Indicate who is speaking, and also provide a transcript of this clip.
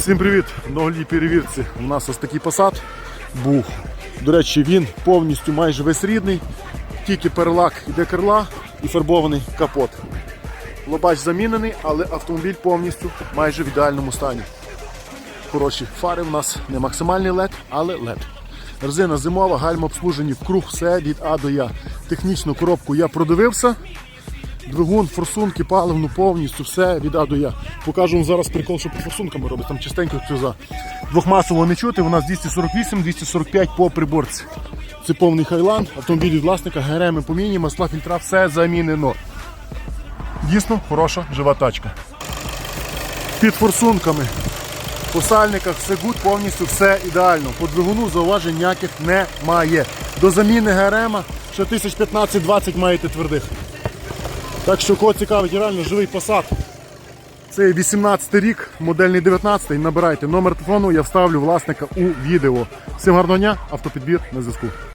Speaker 1: Всім привіт! В перевірці у нас ось такий посад був. До речі, він повністю майже весь рідний, тільки перелак іде керла і фарбований капот. Лобач замінений, але автомобіль повністю майже в ідеальному стані. Хороші фари у нас не максимальний LED, але LED. Резина зимова, гальма обслужені в круг, все від А до Я. Технічну коробку я продивився. Двигун, форсунки, паливну повністю, все від А до Я. Покажу вам зараз прикол, що під форсунками робить, там чистенько цюза. Двохмасово не чути, у нас 248-245 по приборці. Це повний хайланд, автомобіль від власника, ГРМ поміні, масла, фільтра, все замінено. Дійсно хороша жива тачка. Під форсунками, по сальниках все гуд, повністю все ідеально. По двигуну зауважень ніяких немає. До заміни ГРМ ще 1015-20 маєте твердих. Так що кого цікавить реально живий посад. Це 18 рік, модельний 19 Набирайте номер телефону, я вставлю власника у відео. Всім гарного дня, автопідбір на зв'язку.